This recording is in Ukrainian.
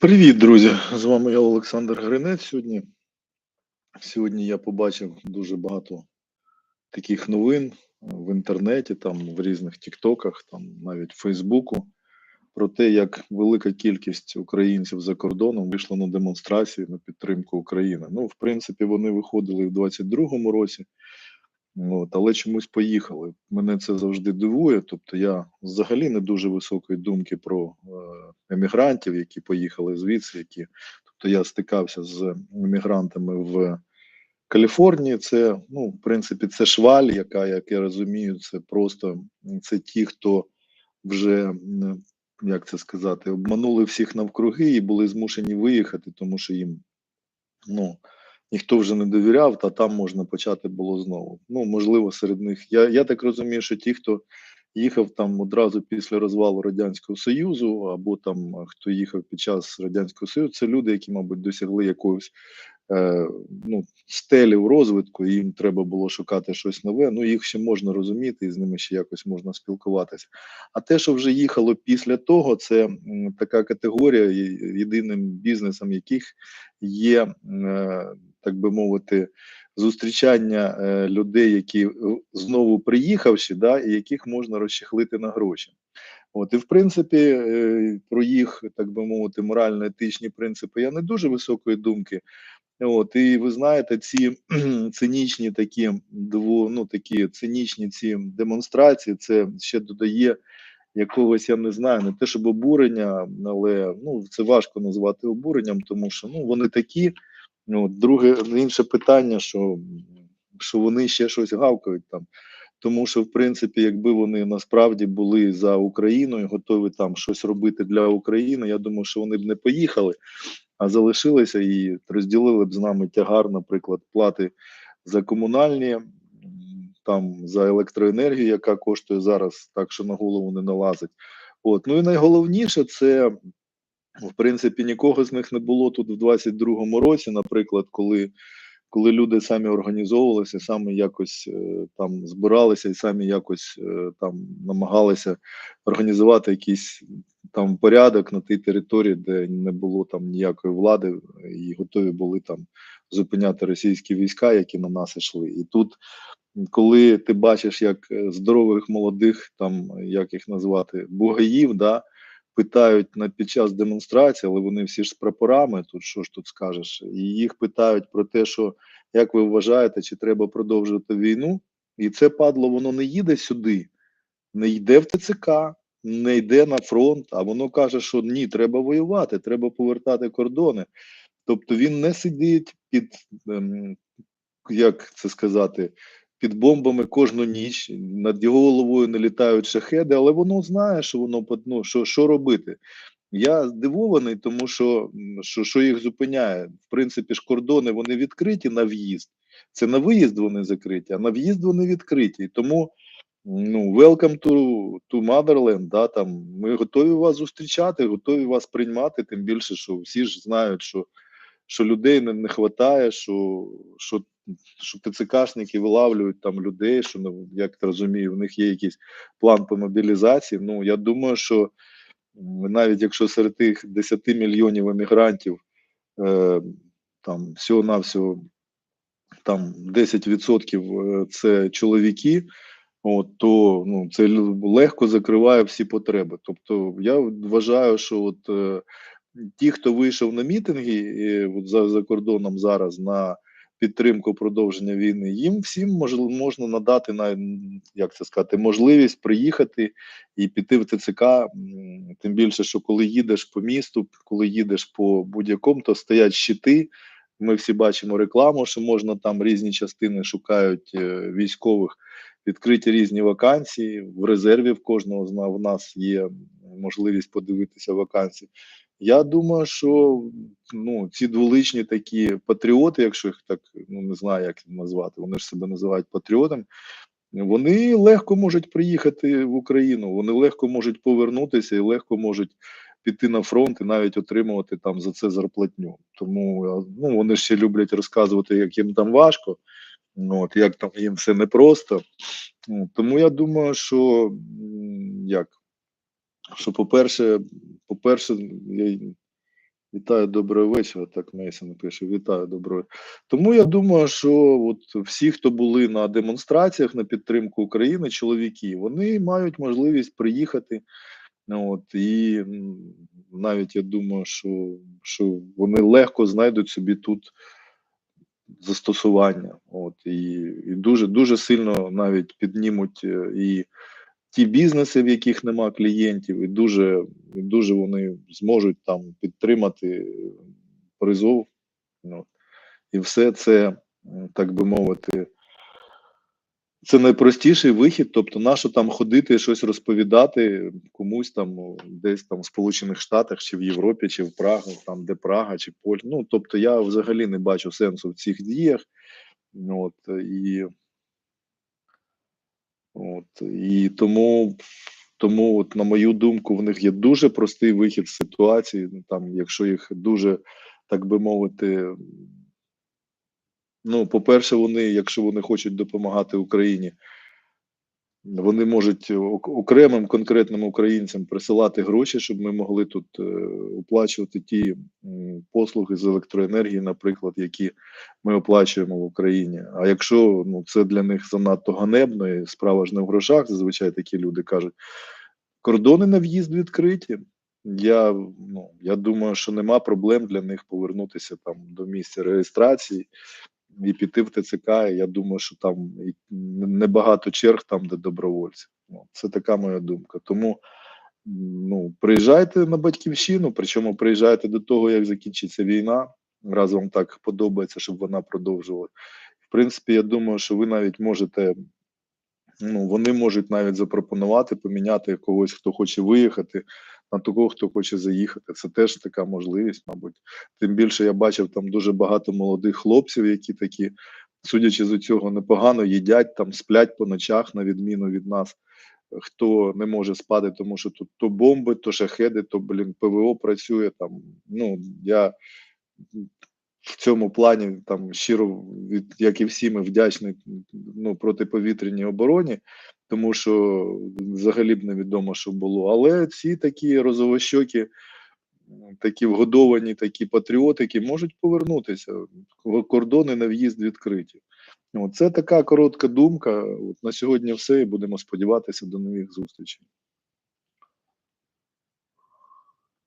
Привіт, друзі! З вами я Олександр Гринець. Сьогодні сьогодні я побачив дуже багато таких новин в інтернеті, там в різних тіктоках, там навіть в Фейсбуку, про те, як велика кількість українців за кордоном вийшла на демонстрації на підтримку України. Ну, в принципі, вони виходили в 22-му році. От, але чомусь поїхали. Мене це завжди дивує. Тобто, я взагалі не дуже високої думки про е, емігрантів, які поїхали звідси. Які тобто я стикався з емігрантами в Каліфорнії. Це ну, в принципі, це шваль, яка, як я розумію, це просто це ті, хто вже як це сказати, обманули всіх навкруги і були змушені виїхати, тому що їм ну ніхто вже не довіряв, та там можна почати було знову. Ну, можливо, серед них. Я я так розумію, що ті, хто їхав там одразу після розвалу Радянського Союзу, або там хто їхав під час Радянського Союзу, це люди, які, мабуть, досягли якогось е, ну, стелі в розвитку, їм треба було шукати щось нове. Ну, їх ще можна розуміти, і з ними ще якось можна спілкуватися. А те, що вже їхало після того, це така категорія, єдиним бізнесом яких є. Е, так би мовити, зустрічання е, людей, які е, знову приїхавши, да, і яких можна розчехлити на гроші. От і в принципі, е, про їх, так би мовити, морально-етичні принципи я не дуже високої думки. От, і ви знаєте, ці цинічні такі дво, ну такі цинічні ці демонстрації, це ще додає якогось, я не знаю, не те, щоб обурення, але ну це важко назвати обуренням, тому що ну вони такі. Ну, Друге, інше питання, що що вони ще щось гавкають там. Тому що, в принципі, якби вони насправді були за Україною, готові там щось робити для України, я думаю, що вони б не поїхали, а залишилися і розділили б з нами тягар, наприклад, плати за комунальні, там за електроенергію, яка коштує зараз, так що на голову не налазить. От ну і найголовніше це в принципі, нікого з них не було тут в 22-му році, наприклад, коли коли люди самі організовувалися, самі якось е, там збиралися і самі якось е, там намагалися організувати якийсь там порядок на тій території, де не було там ніякої влади, і готові були там зупиняти російські війська, які на нас йшли. І тут, коли ти бачиш, як е, здорових молодих, там як їх назвати, бугаїв, да питають на під час демонстрації, але вони всі ж з прапорами. Тут що ж тут скажеш, і їх питають про те, що як ви вважаєте, чи треба продовжувати війну, і це падло, воно не їде сюди, не йде в ТЦК, не йде на фронт. А воно каже, що ні, треба воювати, треба повертати кордони. Тобто він не сидить під ем, як це сказати, під бомбами кожну ніч, над його головою не літають шахеди, але воно знає, що воно ну, що, що робити. Я здивований, тому що, що що їх зупиняє. В принципі, ж кордони вони відкриті на в'їзд. Це на виїзд вони закриті, а на в'їзд вони відкриті. Тому ну, welcome to to Motherland, да, там, Ми готові вас зустрічати, готові вас приймати, тим більше, що всі ж знають, що що людей не не вистачає, що що що ТЦКшники вилавлюють там людей, що ну, як ти розумію, в них є якийсь план по мобілізації. Ну я думаю, що навіть якщо серед тих 10 мільйонів емігрантів е, там всього-навсього там 10% е, це чоловіки, от, то ну, це легко закриває всі потреби. Тобто я вважаю, що от е, ті, хто вийшов на мітинги і, от за, за кордоном зараз на підтримку продовження війни, їм всім можна надати на як це сказати, можливість приїхати і піти в ТЦК. Тим більше, що коли їдеш по місту, коли їдеш по будь-якому, то стоять щити. Ми всі бачимо рекламу, що можна там різні частини шукають е, військових, відкриті різні вакансії. В резерві в кожного з нас є можливість подивитися вакансії. Я думаю, що ну, ці дволичні такі патріоти, якщо їх так ну не знаю, як назвати, вони ж себе називають патріотами. Вони легко можуть приїхати в Україну, вони легко можуть повернутися і легко можуть піти на фронт і навіть отримувати там за це зарплатню. Тому ну вони ще люблять розказувати, як їм там важко, от як там їм все непросто. Тому я думаю, що як що, по-перше, по-перше, Вітаю, доброго вечора. Так Мейсон пише. Вітаю, доброго. Тому я думаю, що от всі, хто були на демонстраціях на підтримку України, чоловіки, вони мають можливість приїхати. От, і навіть я думаю, що, що вони легко знайдуть собі тут застосування. От, і, і дуже дуже сильно навіть піднімуть е, і ті бізнеси, в яких нема клієнтів, і дуже, і дуже вони зможуть там підтримати призов. Ну, і все це, так би мовити, це найпростіший вихід. Тобто, нащо там ходити, щось розповідати комусь там десь там в Сполучених Штатах, чи в Європі, чи в Прагу, там де Прага, чи Поль. Ну тобто, я взагалі не бачу сенсу в цих діях. От і, от, і тому, тому, от, на мою думку, в них є дуже простий вихід з ситуації. Ну, Там, якщо їх дуже, так би мовити, Ну, по-перше, вони, якщо вони хочуть допомагати Україні, вони можуть ок- окремим конкретним українцям присилати гроші, щоб ми могли тут е, оплачувати ті послуги з електроенергії, наприклад, які ми оплачуємо в Україні. А якщо ну, це для них занадто ганебно, і справа ж не в грошах, зазвичай такі люди кажуть, кордони на в'їзд відкриті. Я, ну, я думаю, що нема проблем для них повернутися там до місця реєстрації і піти в ТЦК. і Я думаю, що там небагато черг там, де добровольці. Ну, це така моя думка. Тому ну, приїжджайте на батьківщину, причому приїжджайте до того, як закінчиться війна. Раз вам так подобається, щоб вона продовжувала. В принципі, я думаю, що ви навіть можете. Ну, вони можуть навіть запропонувати поміняти когось, хто хоче виїхати, на того, хто хоче заїхати. Це теж така можливість, мабуть. Тим більше я бачив там дуже багато молодих хлопців, які такі, судячи з цього, непогано їдять там, сплять по ночах, на відміну від нас. Хто не може спати, тому що тут то бомби, то шахеди, то блін ПВО працює там. Ну я в цьому плані там щиро від як і всі ми вдячні ну протиповітряній обороні, тому що взагалі б невідомо, що було. Але ці такі розовощокі, такі вгодовані, такі патріотики можуть повернутися. Кордони на в'їзд відкриті. Це така коротка думка. От на сьогодні все. І будемо сподіватися до нових зустрічей.